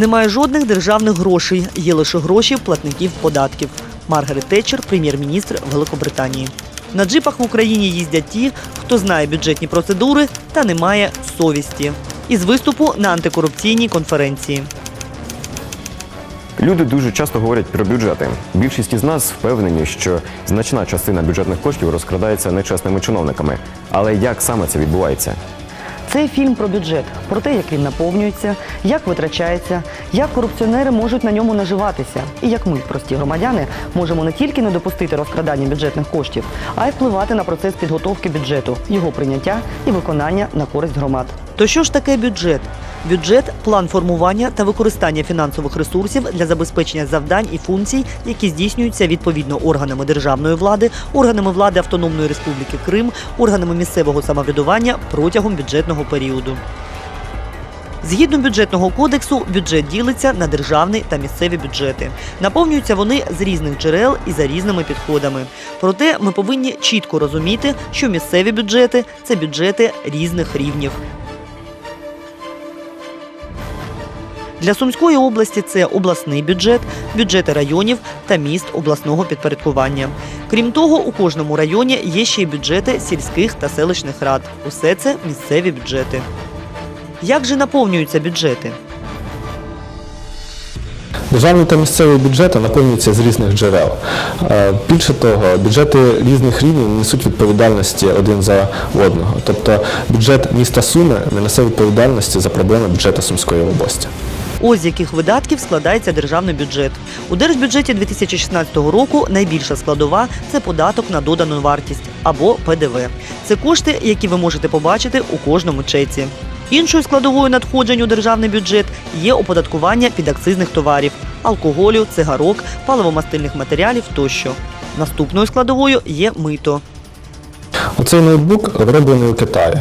Немає жодних державних грошей, є лише гроші платників податків. Маргарет Тетчер, прем'єр-міністр Великобританії. На джипах в Україні їздять ті, хто знає бюджетні процедури та не має совісті. Із виступу на антикорупційній конференції. Люди дуже часто говорять про бюджети. Більшість із нас впевнені, що значна частина бюджетних коштів розкрадається нечесними чиновниками. Але як саме це відбувається? Цей фільм про бюджет, про те, як він наповнюється, як витрачається, як корупціонери можуть на ньому наживатися, і як ми, прості громадяни, можемо не тільки не допустити розкрадання бюджетних коштів, а й впливати на процес підготовки бюджету, його прийняття і виконання на користь громад. То що ж таке бюджет? Бюджет план формування та використання фінансових ресурсів для забезпечення завдань і функцій, які здійснюються відповідно органами державної влади, органами влади Автономної Республіки Крим, органами місцевого самоврядування протягом бюджетного періоду. Згідно бюджетного кодексу, бюджет ділиться на державний та місцеві бюджети. Наповнюються вони з різних джерел і за різними підходами. Проте ми повинні чітко розуміти, що місцеві бюджети це бюджети різних рівнів. Для Сумської області це обласний бюджет, бюджети районів та міст обласного підпорядкування. Крім того, у кожному районі є ще й бюджети сільських та селищних рад. Усе це місцеві бюджети. Як же наповнюються бюджети? Державні та місцеві бюджети наповнюються з різних джерел. Е, Більше того, бюджети різних рівнів не несуть відповідальності один за одного. Тобто бюджет міста Суми не несе відповідальності за проблеми бюджету Сумської області. Ось з яких видатків складається державний бюджет. У держбюджеті 2016 року найбільша складова це податок на додану вартість або ПДВ. Це кошти, які ви можете побачити у кожному чеці. Іншою складовою надходжень у державний бюджет є оподаткування підакцизних товарів, алкоголю, цигарок, паливомастильних матеріалів тощо. Наступною складовою є мито. Оцей ноутбук вироблений у Китаї.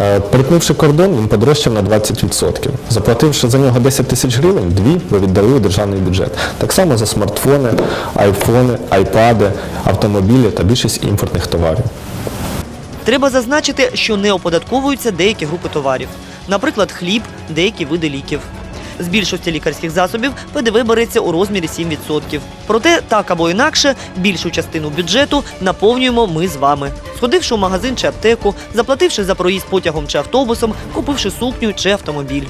Е, Перетнувши кордон, він подорожчав на 20%. Заплативши за нього 10 тисяч гривень, дві ви віддали у державний бюджет. Так само за смартфони, айфони, айпади, автомобілі та більшість імпортних товарів. Треба зазначити, що не оподатковуються деякі групи товарів, наприклад, хліб, деякі види ліків. З більшості лікарських засобів ПДВ береться у розмірі 7%. Проте, так або інакше, більшу частину бюджету наповнюємо ми з вами. Сходивши в магазин чи аптеку, заплативши за проїзд потягом чи автобусом, купивши сукню чи автомобіль.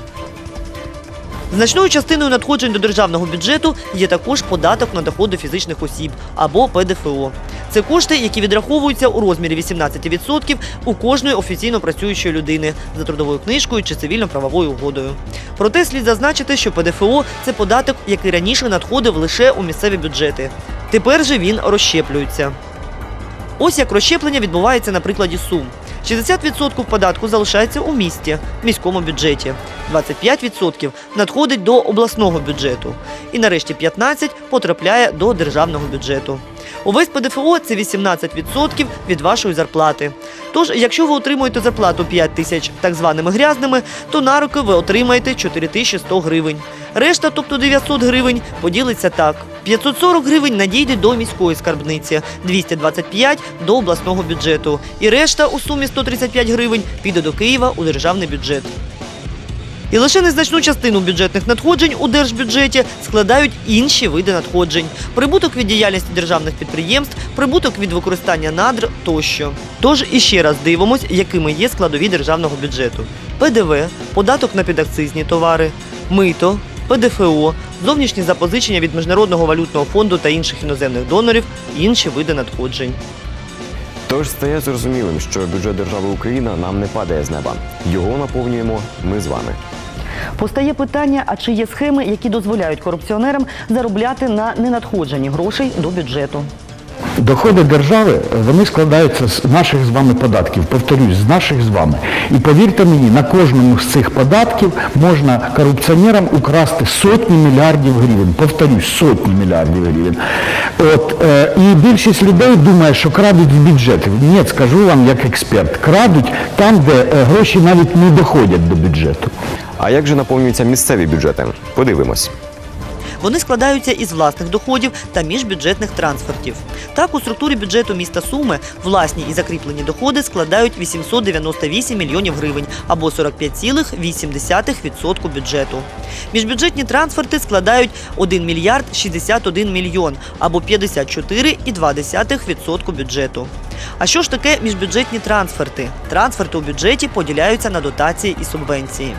Значною частиною надходжень до державного бюджету є також податок на доходи фізичних осіб або ПДФО. Це кошти, які відраховуються у розмірі 18% у кожної офіційно працюючої людини за трудовою книжкою чи цивільно-правовою угодою. Проте слід зазначити, що ПДФО це податок, який раніше надходив лише у місцеві бюджети. Тепер же він розщеплюється. Ось як розщеплення відбувається на прикладі Сум. 60% податку залишається у місті, в міському бюджеті, 25% надходить до обласного бюджету, і нарешті 15% потрапляє до державного бюджету. Увесь ПДФО це 18% від вашої зарплати. Тож, якщо ви отримуєте зарплату 5 тисяч так званими грязними, то на руки ви отримаєте 4100 гривень. Решта, тобто 900 гривень, поділиться так. 540 гривень надійде до міської скарбниці, 225 – до обласного бюджету. І решта у сумі 135 гривень піде до Києва у державний бюджет. І лише незначну частину бюджетних надходжень у держбюджеті складають інші види надходжень: прибуток від діяльності державних підприємств, прибуток від використання надр тощо. Тож іще раз дивимось, якими є складові державного бюджету: ПДВ, податок на підакцизні товари, мито, ПДФО, зовнішні запозичення від Міжнародного валютного фонду та інших іноземних донорів, інші види надходжень. Тож стає зрозумілим, що бюджет держави Україна нам не падає з неба. Його наповнюємо ми з вами. Постає питання: а чи є схеми, які дозволяють корупціонерам заробляти на ненадходженні грошей до бюджету? Доходи держави вони складаються з наших з вами податків. Повторюсь, з наших з вами. І повірте мені, на кожному з цих податків можна корупціонерам украсти сотні мільярдів гривень. Повторюсь, сотні мільярдів гривень. От е, і більшість людей думає, що крадуть з бюджетів. Ні, скажу вам як експерт, крадуть там, де е, гроші навіть не доходять до бюджету. А як же наповнюються місцеві бюджети? Подивимось. Вони складаються із власних доходів та міжбюджетних трансфертів. Так, у структурі бюджету міста Суми власні і закріплені доходи складають 898 мільйонів гривень або 45,8% бюджету. Міжбюджетні трансферти складають 1 мільярд 61 мільйон або 54,2% бюджету. А що ж таке міжбюджетні трансферти? Трансферти у бюджеті поділяються на дотації і субвенції.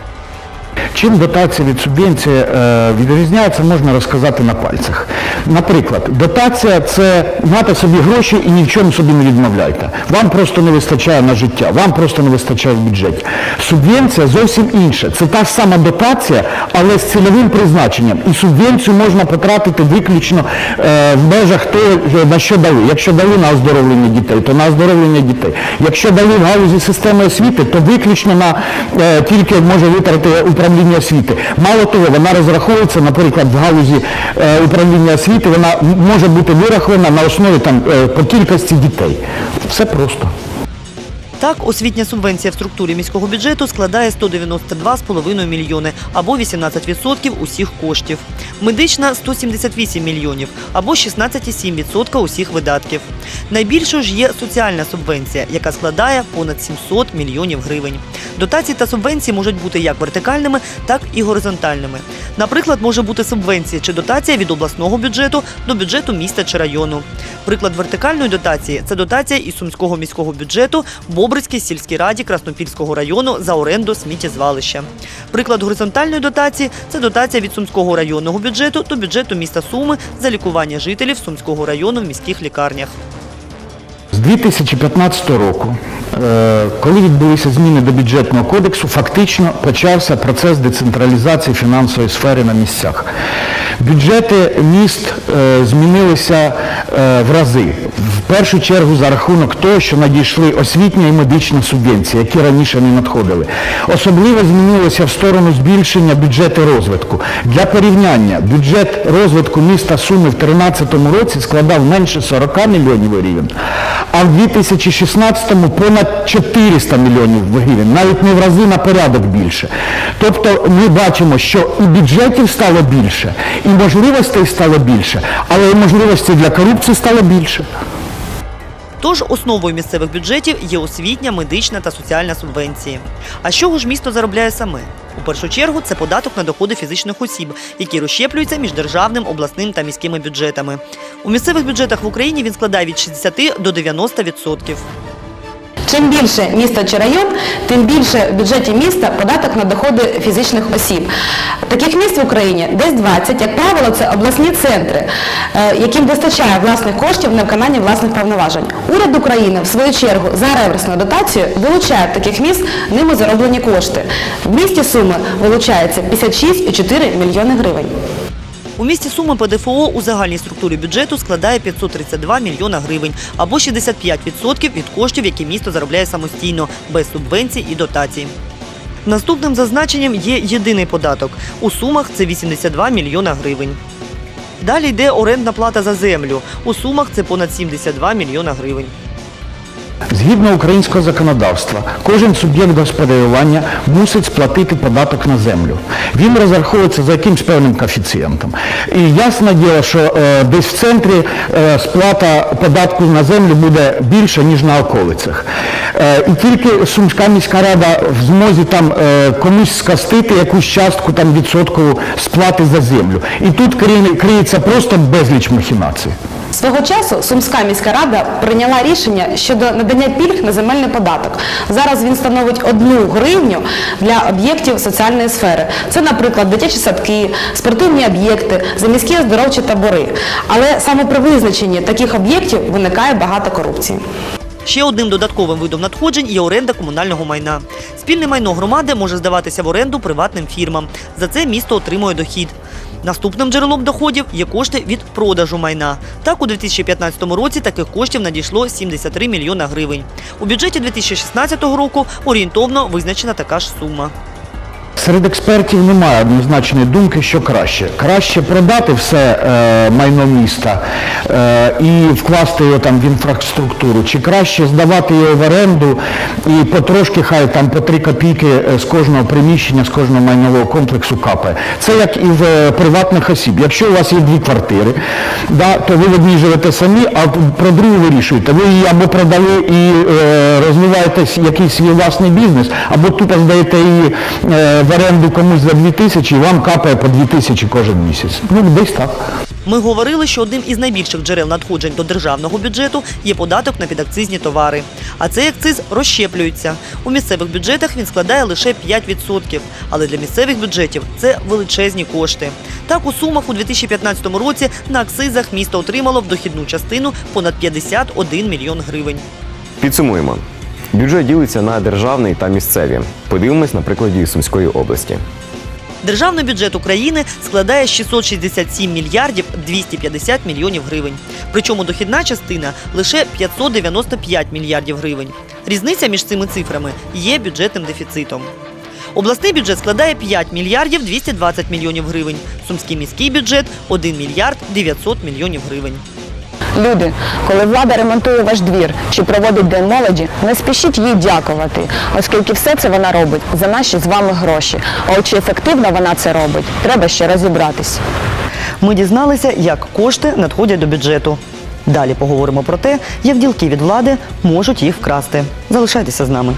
Чим дотація від субвенції е, відрізняється, можна розказати на пальцях. Наприклад, дотація це мати собі гроші і ні в чому собі не відмовляйте. Вам просто не вистачає на життя, вам просто не вистачає в бюджеті. Субвенція зовсім інша. Це та сама дотація, але з цільовим призначенням. І субвенцію можна потратити виключно е, в межах того, на що дали. Якщо дали на оздоровлення дітей, то на оздоровлення дітей. Якщо дали в галузі системи освіти, то виключно е, тільки може витратити управління освіти. Мало того, вона розраховується, наприклад, в галузі е, управління освіти, вона може бути вирахована на основі там е, по кількості дітей. Все просто. Так, освітня субвенція в структурі міського бюджету складає 192,5 мільйони або 18% усіх коштів. Медична 178 мільйонів або 16,7% усіх видатків. Найбільшою ж є соціальна субвенція, яка складає понад 700 мільйонів гривень. Дотації та субвенції можуть бути як вертикальними, так і горизонтальними. Наприклад, може бути субвенція чи дотація від обласного бюджету до бюджету міста чи району. Приклад вертикальної дотації це дотація із сумського міського бюджету Бобрицькій сільській раді Краснопільського району за оренду сміттєзвалища. Приклад горизонтальної дотації це дотація від сумського районного бюджету до бюджету міста Суми за лікування жителів сумського району в міських лікарнях. З 2015 року, е, коли відбулися зміни до бюджетного кодексу, фактично почався процес децентралізації фінансової сфери на місцях. Бюджети міст е, змінилися е, в рази. В першу чергу за рахунок того, що надійшли освітня і медична субвенції, які раніше не надходили. Особливо змінилося в сторону збільшення бюджету розвитку. Для порівняння, бюджет розвитку міста Суми в 2013 році складав менше 40 мільйонів гривень, а в 2016-му понад 400 мільйонів гривень, навіть не в рази на порядок більше. Тобто ми бачимо, що і бюджетів стало більше, і можливостей стало більше, але і можливостей для корупції стало більше. Тож основою місцевих бюджетів є освітня, медична та соціальна субвенції. А з чого ж місто заробляє саме? У першу чергу це податок на доходи фізичних осіб, які розщеплюються між державним, обласним та міськими бюджетами. У місцевих бюджетах в Україні він складає від 60 до 90%. Чим більше місто чи район, тим більше в бюджеті міста податок на доходи фізичних осіб. Таких міст в Україні десь 20, як правило, це обласні центри, е, яким вистачає власних коштів на виконання власних повноважень. Уряд України, в свою чергу, за реверсною дотацією вилучає таких міст ними зароблені кошти. В місті Суми вилучається 56,4 мільйони гривень. У місті Суми ПДФО у загальній структурі бюджету складає 532 мільйона гривень або 65% від коштів, які місто заробляє самостійно, без субвенцій і дотацій. Наступним зазначенням є єдиний податок. У сумах це 82 мільйона гривень. Далі йде орендна плата за землю. У сумах це понад 72 мільйона гривень. Згідно українського законодавства, кожен суб'єкт господарювання мусить сплатити податок на землю. Він розраховується за якимсь певним коефіцієнтом. І ясне діло, що е, десь в центрі е, сплата податку на землю буде більша, ніж на околицях. Е, і тільки Сумська міська рада в змозі там е, комусь скастити якусь частку там відсоткову сплати за землю. І тут криє- криється просто безліч махінацій. Свого часу Сумська міська рада прийняла рішення щодо надання пільг на земельний податок. Зараз він становить одну гривню для об'єктів соціальної сфери. Це, наприклад, дитячі садки, спортивні об'єкти, заміські оздоровчі табори. Але саме при визначенні таких об'єктів виникає багато корупції. Ще одним додатковим видом надходжень є оренда комунального майна. Спільне майно громади може здаватися в оренду приватним фірмам. За це місто отримує дохід. Наступним джерелом доходів є кошти від продажу майна. Так, у 2015 році таких коштів надійшло 73 мільйона гривень. У бюджеті 2016 року орієнтовно визначена така ж сума. Серед експертів немає однозначної думки, що краще. Краще продати все е, майно міста е, і вкласти його там в інфраструктуру, чи краще здавати його в оренду і потрошки хай там по 3 копійки е, з кожного приміщення, з кожного майнового комплексу капає. Це як і в е, приватних осіб. Якщо у вас є дві квартири, да, то ви в одній живете самі, а про другу вирішуєте. Ви її або продали і е, розвиваєте якийсь свій власний бізнес, або тупо здаєте її е, в оренду комусь за 2 тисячі, і вам капає по 2 тисячі кожен місяць. Ну, десь так. Ми говорили, що одним із найбільших джерел надходжень до державного бюджету є податок на підакцизні товари. А цей акциз розщеплюється. У місцевих бюджетах він складає лише 5%, але для місцевих бюджетів це величезні кошти. Так, у сумах у 2015 році на акцизах місто отримало в дохідну частину понад 51 мільйон гривень. Підсумуємо. Бюджет ділиться на державний та місцеві. Подивимось на прикладі Сумської області. Державний бюджет України складає 667 мільярдів 250 мільйонів гривень. Причому дохідна частина лише 595 мільярдів гривень. Різниця між цими цифрами є бюджетним дефіцитом. Обласний бюджет складає 5 мільярдів 220 мільйонів гривень. Сумський міський бюджет 1 мільярд 900 мільйонів гривень. Люди, коли влада ремонтує ваш двір чи проводить день молоді, не спішіть їй дякувати, оскільки все це вона робить за наші з вами гроші. А от чи ефективно вона це робить, треба ще розібратись. Ми дізналися, як кошти надходять до бюджету. Далі поговоримо про те, як ділки від влади можуть їх вкрасти. Залишайтеся з нами.